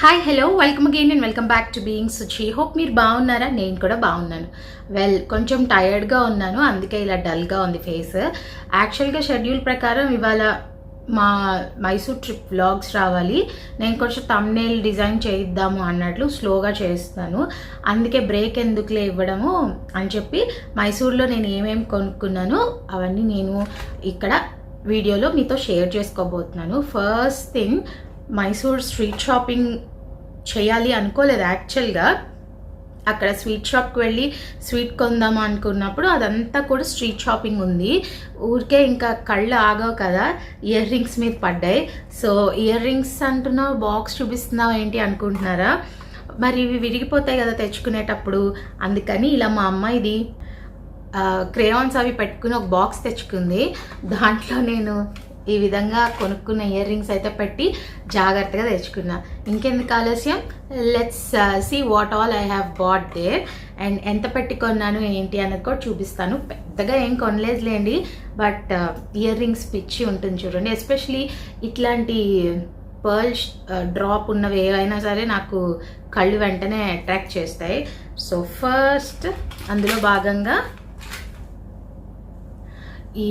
Hi hello welcome again and welcome back to being Suchi hope మీరు బాగున్నారా? నేను కూడా బాగున్నాను. వెల్ కొంచెం టయర్డ్గా ఉన్నాను అందుకే ఇలా డల్గా ఉంది ఫేస్ యాక్చువల్గా షెడ్యూల్ ప్రకారం ఇవాళ మా మైసూర్ ట్రిప్ వ్లాగ్స్ రావాలి. నేను కొంచెం తమ్నేల్ డిజైన్ చేయిద్దాము అన్నట్లు స్లోగా చేస్తాను. అందుకే బ్రేక్ ఎందుకులే ఇవ్వడము అని చెప్పి మైసూర్లో నేను ఏమేమి కొనుక్కున్నానో అవన్నీ నేను ఇక్కడ వీడియోలో మీతో షేర్ చేసుకోబోతున్నాను. First thing Mysore street shopping చేయాలి అనుకోలేదు. యాక్చువల్గా అక్కడ స్వీట్ షాప్కి వెళ్ళి స్వీట్ కొందాం అనుకున్నప్పుడు అదంతా కూడా స్ట్రీట్ షాపింగ్ ఉంది. ఊరికే ఇంకా కళ్ళు ఆగవు కదా ఇయర్ రింగ్స్ మీద పడ్డాయి. సో ఇయర్ రింగ్స్ అంటున్నావు బాక్స్ చూపిస్తున్నావు ఏంటి అనుకుంటున్నారా? మరి ఇవి విరిగిపోతాయి కదా తెచ్చుకునేటప్పుడు. అందుకని ఇలా మా అమ్మ ఇది క్రేయాన్స్ అవి పెట్టుకుని ఒక బాక్స్ తెచ్చుకుంది. దాంట్లో నేను ఈ విధంగా కొనుక్కున్న ఇయర్ రింగ్స్ అయితే పెట్టి జాగ్రత్తగా తెచ్చుకున్నా. ఇంకెందుకు ఆలస్యం? Let's see what all I have bought there and ఎంత పెట్టి కొన్నాను ఏంటి అన్నది కూడా చూపిస్తాను. పెద్దగా ఏం కొనలేదులేండి బట్ uh, ఇయర్ రింగ్స్ పిచ్చి ఉంటుంది చూడండి. ఎస్పెషలీ ఇట్లాంటి పర్ల్ డ్రాప్ uh, ఉన్నవి ఏవైనా సరే నాకు కళ్ళు వెంటనే అట్రాక్ట్ చేస్తాయి. సో ఫస్ట్ అందులో భాగంగా ఈ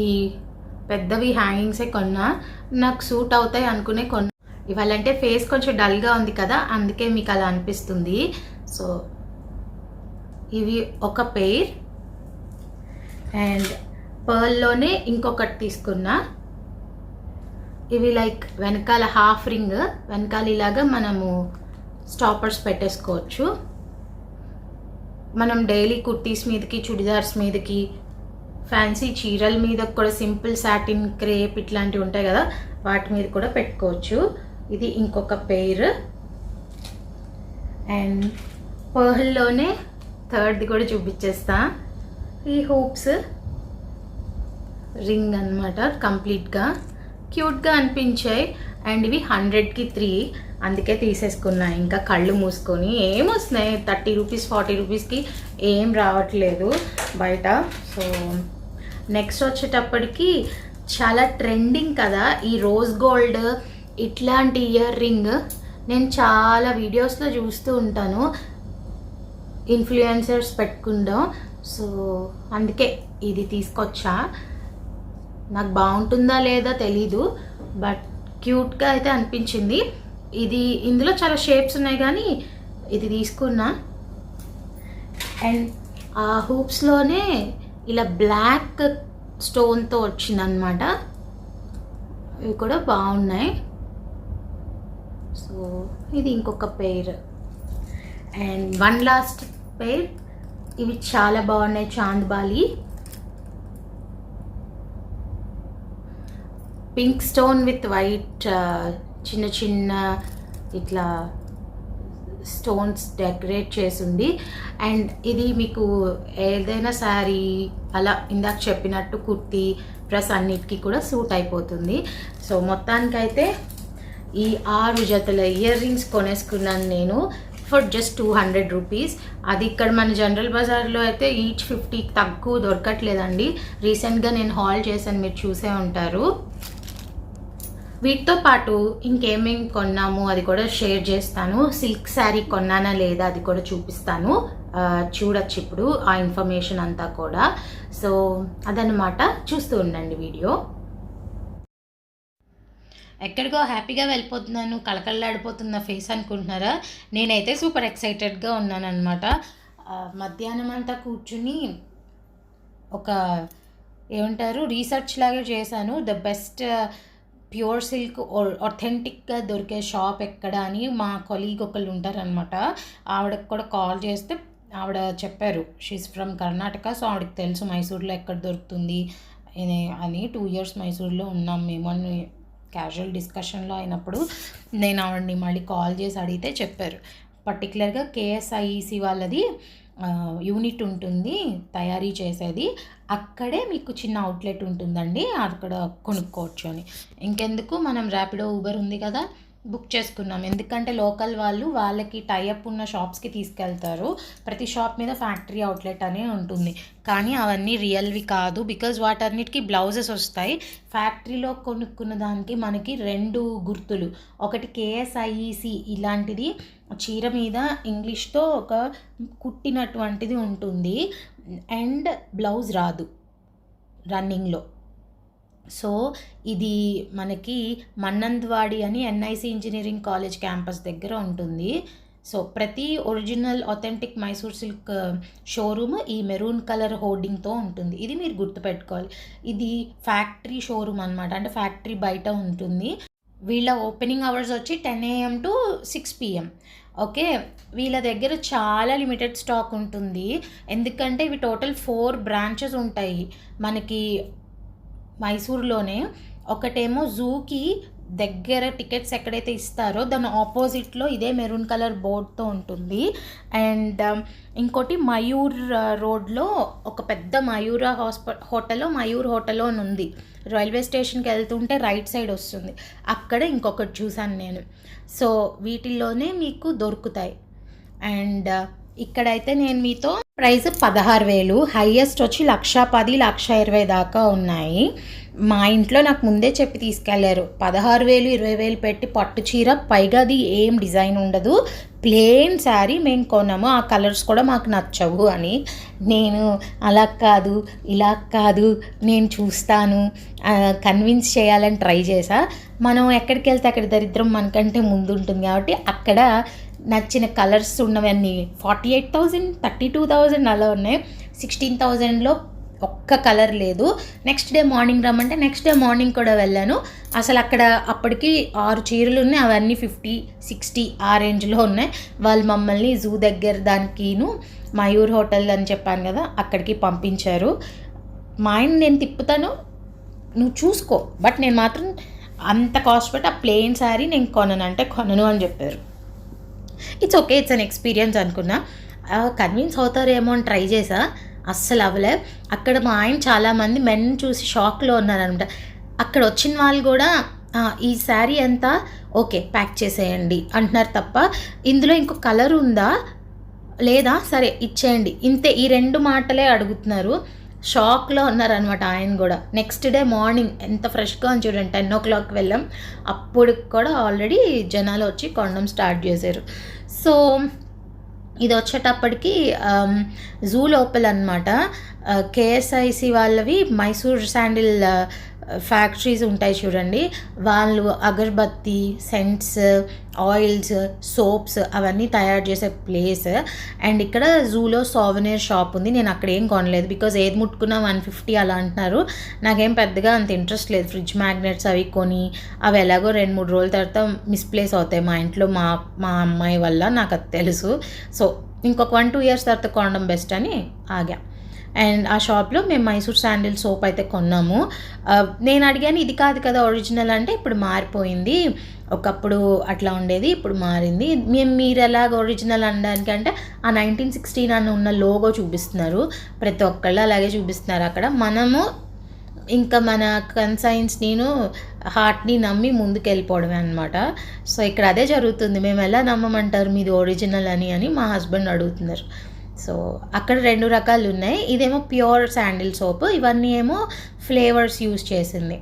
పెద్దవి హ్యాంగింగ్సే కొన్నా నాకు సూట్ అవుతాయి అనుకునే కొన్నా. ఇవాళంటే ఫేస్ కొంచెం డల్గా ఉంది కదా అందుకే మీకు అలా అనిపిస్తుంది. సో ఇవి ఒక పెయిర్. అండ్ పర్ల్లోనే ఇంకొకటి తీసుకున్నా. ఇవి లైక్ వెనకాల హాఫ్ రింగ్ వెనకాల ఇలాగా మనము స్టాపర్స్ పెట్టేసుకోవచ్చు. మనం డైలీ కుర్తీస్ మీదకి చుడిదార్స్ మీదకి ఫ్యాన్సీ చీరల మీద కూడా సింపుల్ సాటిన్ క్రేప్ ఇట్లాంటివి ఉంటాయి కదా వాటి మీద కూడా పెట్టుకోవచ్చు. ఇది ఇంకొక పెయిర్ అండ్ పర్ల్లోనే థర్డ్ది కూడా చూపించేస్తా. ఈ హూప్స్ రింగ్ అనమాట కంప్లీట్గా క్యూట్గా అనిపించాయి. అండ్ ఇవి హండ్రెడ్కి త్రీ అందుకే తీసేసుకున్నా. ఇంకా కళ్ళు మూసుకొని ఏం వస్తున్నాయి? థర్టీ రూపీస్ ఫార్టీ రూపీస్కి ఏం రావట్లేదు బయట. సో నెక్స్ట్ వచ్చేటప్పటికి చాలా ట్రెండింగ్ కదా ఈ రోజ్ గోల్డ్ ఇట్లాంటి ఇయర్ రింగ్ నేను చాలా వీడియోస్లో చూస్తూ ఉంటాను. ఇన్ఫ్లుయెన్సర్స్ పెట్టుకుందాం. సో అందుకే ఇది తీసుకొచ్చా. నాకు బాగుంటుందా లేదా తెలీదు బట్ క్యూట్గా అయితే అనిపించింది. ఇది ఇందులో చాలా షేప్స్ ఉన్నాయి కానీ ఇది తీసుకున్నా. అండ్ ఆ హూప్స్లోనే ఇలా బ్లాక్ స్టోన్తో వచ్చిందనమాట ఇవి కూడా బాగున్నాయి. సో ఇది ఇంకొక pair and one last pair ఇవి చాలా బాగున్నాయి chandbali. Pink stone with white చిన్న చిన్న ఇట్లా స్టోన్స్ డెకరేట్ చేసింది. అండ్ ఇది మీకు ఏదైనా శారీ అలా ఇందాక చెప్పినట్టు కుర్తీ డ్రెస్ అన్నిటికీ కూడా సూట్ అయిపోతుంది. సో మొత్తానికైతే ఈ ఆరు జతల ఇయర్ రింగ్స్ కొనేసుకున్నాను నేను for just two hundred rupees. అది ఇక్కడ మన జనరల్ బజార్లో అయితే ఈచ్ ఫిఫ్టీ తక్కువ దొరకట్లేదండి. రీసెంట్గా నేను హాల్ చేశాను మీరు చూసే ఉంటారు. వీటితో పాటు ఇంకేమేం కొన్నాము అది కూడా షేర్ చేస్తాను. సిల్క్ శారీ కొన్నానా లేదా అది కూడా చూపిస్తాను. చూడొచ్చు ఇప్పుడు ఆ ఇన్ఫర్మేషన్ అంతా కూడా. సో అదనమాట చూస్తూ ఉండండి వీడియో. ఎక్కడికో హ్యాపీగా వెళ్ళిపోతున్నాను కళకళలాడిపోతున్న ఫేస్ అనుకుంటున్నారా? నేనైతే సూపర్ ఎక్సైటెడ్గా ఉన్నాను అనమాట మధ్యాహ్నం అంతా కూర్చుని ఒక ఏమంటారు రీసెర్చ్ లాగా చేశాను. ద బెస్ట్ ప్యూర్ సిల్క్ ఒథెంటిక్గా దొరికే షాప్ ఎక్కడ అని మా కొలీగ్ ఒకళ్ళు ఉంటారనమాట ఆవిడకి కూడా కాల్ చేస్తే ఆవిడ చెప్పారు షీస్ ఫ్రమ్ కర్ణాటక సో ఆవిడకి తెలుసు మైసూర్లో ఎక్కడ దొరుకుతుంది అని టూ ఇయర్స్ మైసూర్లో ఉన్నాం మేము అని క్యాజువల్ డిస్కషన్లో అయినప్పుడు నేను ఆవిడని మళ్ళీ కాల్ చేసి అడిగితే చెప్పారు. పర్టికులర్గా కేఎస్ఐఈసి వాళ్ళది యూనిట్ ఉంటుంది తయారీ చేసేది. అక్కడే మీకు చిన్న అవుట్లెట్ ఉంటుందండి అక్కడ కొనుక్కోవచ్చు అని. ఇంకెందుకు మనం ర్యాపిడో ఊబర్ ఉంది కదా బుక్ చేసుకున్నాం. ఎందుకంటే లోకల్ వాళ్ళు వాళ్ళకి టైఅప్ ఉన్న షాప్స్కి తీసుకెళ్తారు. ప్రతి షాప్ మీద ఫ్యాక్టరీ అవుట్లెట్ అనే ఉంటుంది. కానీ అవన్నీ రియల్వి కాదు. బికాజ్ వాటన్నిటికీ బ్లౌజెస్ వస్తాయి. ఫ్యాక్టరీలో కొనుక్కున్న దానికి మనకి రెండు గుర్తులు. ఒకటి కేఎస్ఐఈసి ఇలాంటిది చీర మీద ఇంగ్లీష్తో ఒక కుట్టినటువంటిది ఉంటుంది. అండ్ బ్లౌజ్ రాదు రన్నింగ్లో. సో ఇది మనకి మన్నంద్వాడి అని ఎన్ఐసి ఇంజనీరింగ్ కాలేజ్ క్యాంపస్ దగ్గర ఉంటుంది. సో ప్రతి original authentic Mysore silk uh, showroom ఈ మెరూన్ కలర్ హోర్డింగ్తో ఉంటుంది. ఇది మీరు గుర్తుపెట్టుకోవాలి. ఇది ఫ్యాక్టరీ షోరూమ్ అనమాట అంటే ఫ్యాక్టరీ బయట ఉంటుంది. వీళ్ళ ఓపెనింగ్ అవర్స్ వచ్చి ten AM to six PM okay? వీళ్ళ దగ్గర చాలా లిమిటెడ్ స్టాక్ ఉంటుంది. ఎందుకంటే ఇవి టోటల్ ఫోర్ బ్రాంచెస్ ఉంటాయి. మనకి మైసూర్లోనే. ఒకటేమో జూకి దగ్గర టికెట్స్ ఎక్కడైతే ఇస్తారో దాని ఆపోజిట్లో ఇదే మెరూన్ కలర్ బోర్డ్తో ఉంటుంది. అండ్ um, ఇంకోటి మయూర్ uh, రోడ్లో ఒక పెద్ద మయూర హాస్ప హోటల్లో మయూర్ హోటల్లో అని ఉంది. రైల్వే స్టేషన్కి వెళ్తుంటే రైట్ సైడ్ వస్తుంది. అక్కడ ఇంకొకటి చూసాను నేను. సో వీటిల్లోనే మీకు దొరుకుతాయి. అండ్ ఇక్కడైతే నేను మీతో ప్రైస్ పదహారు వేలు హయ్యెస్ట్ వచ్చి లక్ష పది లక్ష ఇరవై దాకా ఉన్నాయి. మా ఇంట్లో నాకు ముందే చెప్పి తీసుకెళ్ళారు. పదహారు వేలు ఇరవై వేలు పెట్టి పట్టు చీర పైగా అది ఏం డిజైన్ ఉండదు. ప్లెయిన్ శారీ మేము కొన్నాము ఆ కలర్స్ కూడా మాకు నచ్చవు అని. నేను అలా కాదు ఇలా కాదు నేను చూస్తాను కన్విన్స్ చేయాలని ట్రై చేశా. మనం ఎక్కడికి వెళ్తే అక్కడ దరిద్రం మనకంటే ముందు ఉంటుంది కాబట్టి అక్కడ నచ్చిన కలర్స్ ఉన్నవన్నీ forty eight thousand thirty two thousand అలా ఉన్నాయి. సిక్స్టీన్ థౌజండ్లో ఒక్క కలర్ లేదు. నెక్స్ట్ డే మార్నింగ్ రమ్మంటే నెక్స్ట్ డే మార్నింగ్ కూడా వెళ్ళాను. అసలు అక్కడ అప్పటికి ఆరు చీరలు ఉన్నాయి. అవన్నీ ఫిఫ్టీ సిక్స్టీ ఆ రేంజ్లో ఉన్నాయి. వాళ్ళు మమ్మల్ని జూ దగ్గర దానికిను మయూర్ హోటల్ అని చెప్పాను కదా అక్కడికి పంపించారు. మా ఆయన నేను తిప్పుతాను నువ్వు చూసుకో. బట్ నేను మాత్రం అంత కాస్ట్ పెట్టి ఆ ప్లెయిన్ శారీ నేను కొనను అంటే కొనను అని చెప్పారు. It's okay it's an experience అనుకున్నా. కన్విన్స్ అవుతారేమో అని ట్రై చేసా. అస్సలు అవ్వలే. అక్కడ మా ఆయన చాలామంది మెన్ చూసి షాక్లో ఉన్నారనమాట అక్కడ వచ్చిన వాళ్ళు కూడా ఈ శారీ ఎంత? ఓకే ప్యాక్ చేసేయండి. అంటున్నారు తప్ప ఇందులో ఇంకో కలర్ ఉందా? లేదా? సరే ఇచ్చేయండి. ఇంతే ఈ రెండు మాటలే అడుగుతున్నారు. షాక్లో ఉన్నారనమాట ఆయన కూడా. నెక్స్ట్ డే మార్నింగ్ ఎంత ఫ్రెష్గా అని చూడండి టెన్ ఓ క్లాక్ వెళ్ళాం. అప్పుడు కూడా ఆల్రెడీ జనాలు వచ్చి కొండం స్టార్ట్ చేశారు. సో ఇది వచ్చేటప్పటికి జూ లోపల అనమాట కేఎస్ఐసి వాళ్ళవి మైసూర్ శాండిల్ ఫ్యాక్టరీస్ ఉంటాయి చూడండి. వాళ్ళు అగర్బత్తి సెంట్స్ ఆయిల్స్ సోప్స్ అవన్నీ తయారు చేసే ప్లేస్. అండ్ ఇక్కడ జూలో సోవనీర్ షాప్ ఉంది. నేను అక్కడ ఏం కొనలేదు. బికాజ్ ఏది ముట్టుకున్నా వన్ ఫిఫ్టీ అలా అంటున్నారు. నాకేం పెద్దగా అంత ఇంట్రెస్ట్ లేదు. ఫ్రిడ్జ్ మ్యాగ్నెట్స్ అవి కొని అవి ఎలాగో రెండు మూడు రోజుల తర్వాత మిస్ప్లేస్ అవుతాయి మా ఇంట్లో. మా మా అమ్మాయి వల్ల నాకు అది తెలుసు. సో ఇంకొక వన్ టూ ఇయర్స్ తర్వాత కొనడం బెస్ట్ అని ఆగా. అండ్ ఆ షాప్లో మేము మైసూర్ శాండిల్ సోప్ అయితే కొన్నాము. నేను అడిగాను ఇది కాదు కదా ఒరిజినల్ అంటే ఇప్పుడు మారిపోయింది. ఒకప్పుడు అట్లా ఉండేది ఇప్పుడు మారింది. మేము మీరు ఎలాగ ఒరిజినల్ అనడానికి అంటే ఆ నైన్టీన్ సిక్స్టీన్ అని ఉన్న లోగో చూపిస్తున్నారు. ప్రతి ఒక్కళ్ళు అలాగే చూపిస్తున్నారు అక్కడ. మనము ఇంకా మన కన్సైన్స్ నేను హార్ట్ని నమ్మి ముందుకు వెళ్ళిపోవడమే అనమాట సో ఇక్కడ అదే జరుగుతుంది. మేము ఎలా నమ్మమంటారు మీది ఒరిజినల్ అని అని మా హస్బెండ్ అడుగుతున్నారు. సో అక్కడ రెండు రకాలు ఉన్నాయి. ఇదేమో ప్యూర్ శాండిల్ సోప్ ఇవన్నీ ఏమో ఫ్లేవర్స్ యూస్ చేసింది.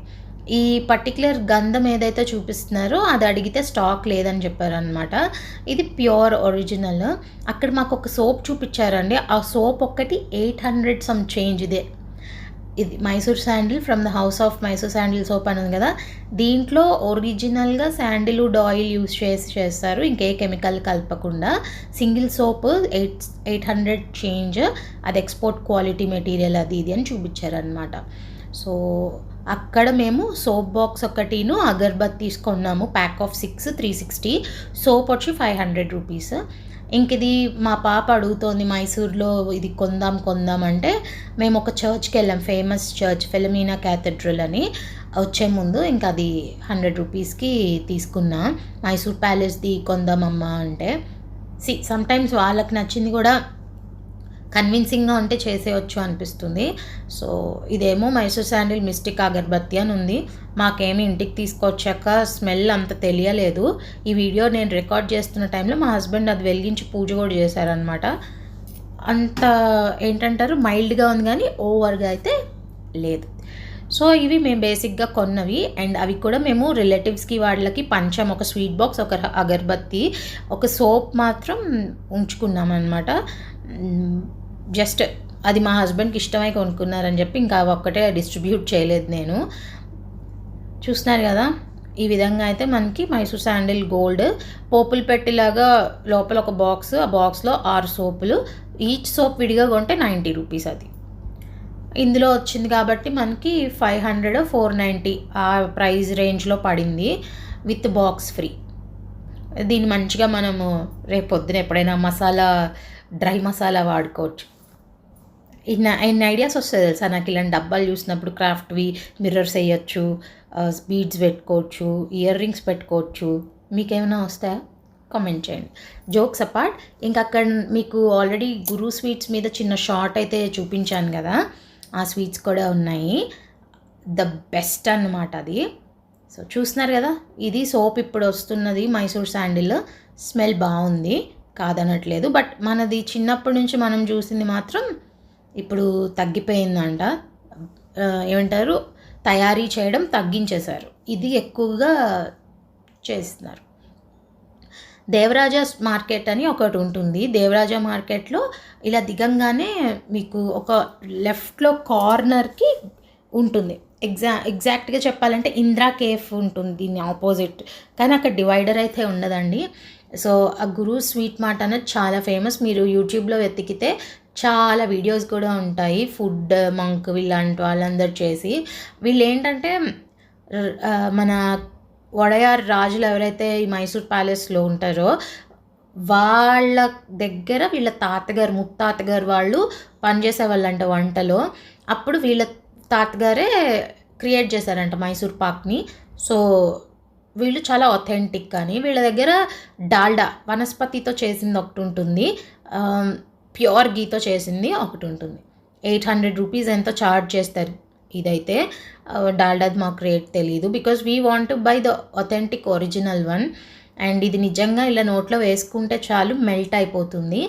ఈ పర్టికులర్ గంధం ఏదైతే చూపిస్తున్నారో అది అడిగితే స్టాక్ లేదని చెప్పారనమాట ఇది ప్యూర్ ఒరిజినల్. అక్కడ మాకు ఒక సోప్ చూపించారండి. ఆ సోప్ ఒక్కటి ఎయిట్ హండ్రెడ్ సమ్ చేంజ్ ఇదే. ఇది Mysore sandal from the house of Mysore sandal soap అని ఉంది కదా. దీంట్లో ఒరిజినల్గా శాండిల్వుడ్ ఆయిల్ యూస్ చేసి చేస్తారు. ఇంకే కెమికల్ కలపకుండా. Single soap eight eight hundred change. అది ఎక్స్పోర్ట్ క్వాలిటీ మెటీరియల్ అది ఇది అని చూపించారనమాట సో అక్కడ మేము సోప్ బాక్స్ ఒకటిను అగర్బత్ తీసుకున్నాము. Pack of six three sixty. Soap వచ్చి ఫైవ్ హండ్రెడ్ రూపీస్. ఇంక ఇది మా పాప అడుగుతోంది మైసూర్లో ఇది కొందాం కొందాం అంటే మేము ఒక చర్చ్కి వెళ్ళాం ఫేమస్ చర్చ్ ఫిలమీనా క్యాథడ్రల్ అని. వచ్చే ముందు ఇంకా అది హండ్రెడ్ రూపీస్కి తీసుకున్నా. మైసూర్ ప్యాలెస్ది కొందామమ్మా అంటే. సి సమ్టైమ్స్ వాళ్ళకి నచ్చింది కూడా కన్విన్సింగ్గా ఉంటే చేసేయచ్చు అనిపిస్తుంది. సో ఇదేమో మైసూర్ శాండిల్ మిస్టిక్ అగర్బత్తి అని ఉంది. మాకేమి ఇంటికి తీసుకొచ్చాక స్మెల్ అంత తెలియలేదు. ఈ వీడియో నేను రికార్డ్ చేస్తున్న టైంలో మా హస్బెండ్ అది వెలిగించి పూజ కూడా చేశారనమాట అంత ఏంటంటారు? మైల్డ్గా ఉంది కానీ ఓవర్గా అయితే లేదు. సో ఇవి మేము బేసిక్గా కొన్నవి. అండ్ అవి కూడా మేము రిలేటివ్స్కి వాళ్ళకి పంచాం. ఒక స్వీట్ బాక్స్ ఒక అగర్బత్తి ఒక సోప్ మాత్రం ఉంచుకున్నాం అనమాట జస్ట్ అది మా హస్బెండ్కి ఇష్టమై కొనుక్కున్నారని చెప్పి ఇంకా అవి ఒక్కటే డిస్ట్రిబ్యూట్ చేయలేదు నేను. చూస్తున్నారు కదా ఈ విధంగా అయితే మనకి మైసూర్ శాండిల్ గోల్డ్ పోపులు పెట్టేలాగా లోపల ఒక బాక్స్ ఆ బాక్స్లో ఆరు సోపులు. ఈచ్ సోప్ విడిగా కొంటే నైంటీ రూపీస్ అది. ఇందులో వచ్చింది కాబట్టి మనకి ఫైవ్ హండ్రెడ్ ఫోర్ నైంటీ ఆ ప్రైస్ రేంజ్లో పడింది విత్ బాక్స్ ఫ్రీ. దీన్ని మంచిగా మనము రేపు పొద్దున ఎప్పుడైనా మసాలా డ్రై మసాలా వాడుకోవచ్చు. ఇన్ని ఇన్ని ఐడియాస్ వస్తాయి తెలుసా? నాకు ఇలాంటి డబ్బాలు చూసినప్పుడు క్రాఫ్ట్వి మిర్రర్స్ వేయచ్చు బీడ్స్ పెట్టుకోవచ్చు ఇయర్ రింగ్స్ పెట్టుకోవచ్చు. మీకేమైనా వస్తాయా? కామెంట్ చేయండి. జోక్స్ అపార్ట్ ఇంకా అక్కడ మీకు ఆల్రెడీ గురు స్వీట్స్ మీద చిన్న షార్ట్ అయితే చూపించాను కదా? ఆ స్వీట్స్ కూడా ఉన్నాయి. ద బెస్ట్ అన్నమాట అది. సో చూస్తున్నారు కదా? ఇది సోప్ ఇప్పుడు వస్తున్నది మైసూర్ శాండిల్. స్మెల్ బాగుంది. కాదనట్లేదు. బట్ మనది చిన్నప్పటి నుంచి మనం చూసింది మాత్రం ఇప్పుడు తగ్గిపోయిందంట. ఏమంటారు? తయారీ చేయడం తగ్గించేశారు. ఇది ఎక్కువగా చేస్తున్నారు. దేవరాజా మార్కెట్ అని ఒకటి ఉంటుంది. దేవరాజా మార్కెట్లో ఇలా దిగంగానే మీకు ఒక లెఫ్ట్లో కార్నర్కి ఉంటుంది. ఎగ్జా ఎగ్జాక్ట్గా చెప్పాలంటే ఇంద్రా కేఫ్ ఉంటుంది దీని ఆపోజిట్. కానీ అక్కడ డివైడర్ అయితే ఉండదండి సో ఆ గురు స్వీట్ మార్ట్ అనేది చాలా ఫేమస్. మీరు యూట్యూబ్లో వెతికితే చాలా వీడియోస్ కూడా ఉంటాయి. ఫుడ్ మంక్ వీళ్ళంటి వాళ్ళందరూ చేసి. వీళ్ళు ఏంటంటే మన వడయార్ రాజులు ఎవరైతే ఈ మైసూర్ ప్యాలెస్లో ఉంటారో వాళ్ళ దగ్గర వీళ్ళ తాతగారు ముత్తాతగారు వాళ్ళు పనిచేసేవాళ్ళంట వంటలో. అప్పుడు వీళ్ళ తాతగారే క్రియేట్ చేశారంట మైసూర్ పాక్ని. సో వీళ్ళు చాలా ఒథెంటిక్ కానీ వీళ్ళ దగ్గర డాల్డా వనస్పతితో చేసింది ఒకటి ఉంటుంది ప్యూర్ గీతో చేసింది ఒకటి ఉంటుంది. ఎయిట్ హండ్రెడ్ రూపీస్ ఎంతో ఛార్జ్ చేస్తారు? ఇదైతే ఆ, డాల్డాది మాకు రేట్ తెలియదు because we want to buy the authentic original one and ఇది నిజంగా ఇలా నోట్లో వేసుకుంటే చాలు మెల్ట్ అయిపోతుంది.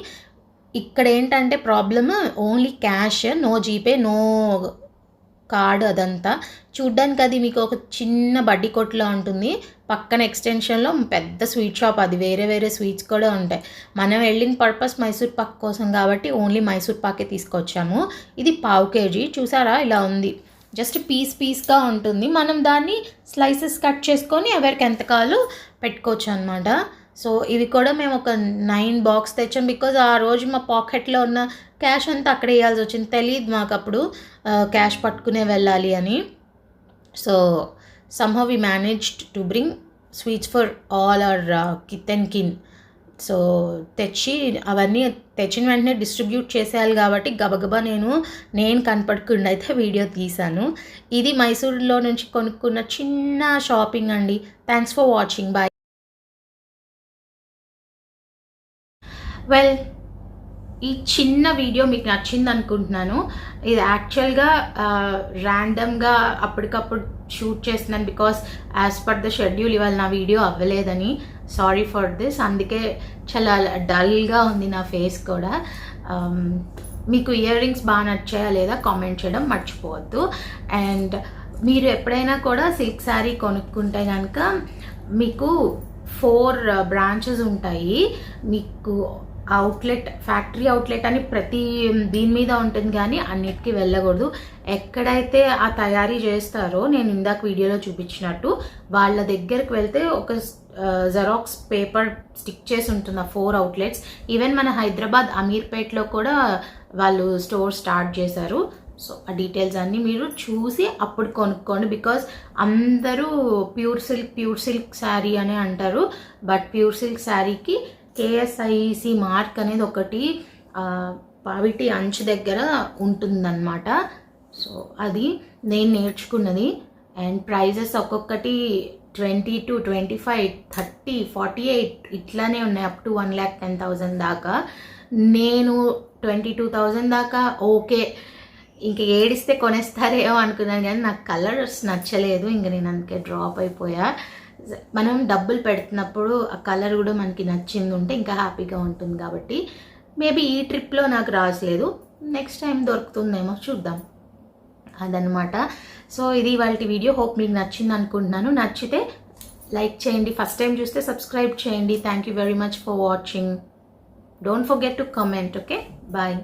ఇక్కడ ఏంటంటే problem only cash no GPay no card అదంతా. చూడ్డానికి అది మీకు ఒక చిన్న బడ్డీ కొట్టులో ఉంటుంది. పక్కన ఎక్స్టెన్షన్లో పెద్ద స్వీట్ షాప్ అది. వేరే వేరే స్వీట్స్ కూడా ఉంటాయి. మనం వెళ్ళిన పర్పస్ మైసూర్ పాక్ కోసం కాబట్టి ఓన్లీ మైసూర్ పాకే తీసుకొచ్చాము. ఇది పావు కేజీ. చూసారా? ఇలా ఉంది. జస్ట్ పీస్ పీస్గా ఉంటుంది. మనం దాన్ని స్లైసెస్ కట్ చేసుకొని ఎవరికి ఎంత కావాలో పెట్టుకోవచ్చు అనమాట సో ఇవి కూడా మేము ఒక నైన్ బాక్స్ తెచ్చాం బికాజ్ ఆ రోజు మా పాకెట్లో ఉన్న క్యాష్ అంతా అక్కడ వేయాల్సి వచ్చింది. తెలియదు మాకు అప్పుడు క్యాష్ పట్టుకునే వెళ్ళాలి అని. So somehow we managed to bring sweets for all our kith and kin so తెచ్చి అవన్నీ తెచ్చిన వెంటనే డిస్ట్రిబ్యూట్ చేసేయాలి కాబట్టి గబగబా నేను నేను కనపడకుండా అయితే వీడియో తీశాను. ఇది మైసూర్లో నుంచి కొనుక్కున్న చిన్న షాపింగ్ అండి. Thanks for watching bye well ఈ చిన్న వీడియో మీకు నచ్చింది అనుకుంటున్నాను ఇది యాక్చువల్గా ర్యాండమ్గా అప్పటికప్పుడు షూట్ చేస్తున్నాను because as per the schedule ఇవాళ నా వీడియో అవ్వలేదని. సారీ ఫర్ దిస్ అందుకే చాలా డల్గా ఉంది నా ఫేస్ కూడా. Um, మీకు ఇయర్ రింగ్స్ బాగా నచ్చాయా లేదా కామెంట్ చేయడం మర్చిపోవద్దు. అండ్ మీరు ఎప్పుడైనా కూడా సిల్క్ శారీ కొనుక్కుంటే కనుక మీకు ఫోర్ బ్రాంచెస్ uh, ఉంటాయి. మీకు అవుట్లెట్ ఫ్యాక్టరీ అవుట్లెట్ అని ప్రతి దీని మీద ఉంటుంది కానీ అన్నిటికీ వెళ్ళకూడదు. ఎక్కడైతే ఆ తయారీ చేస్తారో నేను ఇందాక వీడియోలో చూపించినట్టు వాళ్ళ దగ్గరికి వెళ్తే ఒక జెరాక్స్ పేపర్ స్టిక్ చేసి ఉంటుంది ఆ ఫోర్ అవుట్లెట్స్ ఈవెన్ మన హైదరాబాద్ అమీర్పేట్లో కూడా వాళ్ళు స్టోర్ స్టార్ట్ చేశారు. సో ఆ డీటెయిల్స్ అన్నీ మీరు చూసి అప్పుడు కొనుక్కోండి. బికాస్ అందరూ pure silk pure silk sari అనే అంటారు. బట్ ప్యూర్ సిల్క్ శారీకి కేఎస్ఐసి మార్క్ అనేది ఒకటి పావిటి అంచు దగ్గర ఉంటుందన్నమాట. సో అది నేను నేర్చుకున్నది. అండ్ ప్రైజెస్ ఒక్కొక్కటి twenty to twenty five thirty forty eight ఇట్లానే ఉన్నాయి up to one lakh ten thousand దాకా. నేను ట్వంటీ టూ థౌజండ్ దాకా ఓకే ఇంక ఏడిస్తే కొనేస్తారేమో అనుకున్నాను కానీ నాకు కలర్స్ నచ్చలేదు ఇంక నేను అందుకే డ్రాప్ అయిపోయా. మనం డబ్బులు పెడుతున్నప్పుడు ఆ కలర్ కూడా మనకి నచ్చింది ఉంటే ఇంకా హ్యాపీగా ఉంటుంది కాబట్టి మేబీ ఈ ట్రిప్లో నాకు రాసలేదు నెక్స్ట్ టైం దొరుకుతుందేమో చూద్దాం. అదనమాట సో ఇది వాళ్ళ వీడియో. హోప్ మీకు నచ్చింది అనుకుంటున్నాను. నచ్చితే లైక్ చేయండి. ఫస్ట్ టైం చూస్తే సబ్స్క్రైబ్ చేయండి. Thank you very much for watching don't forget to comment okay bye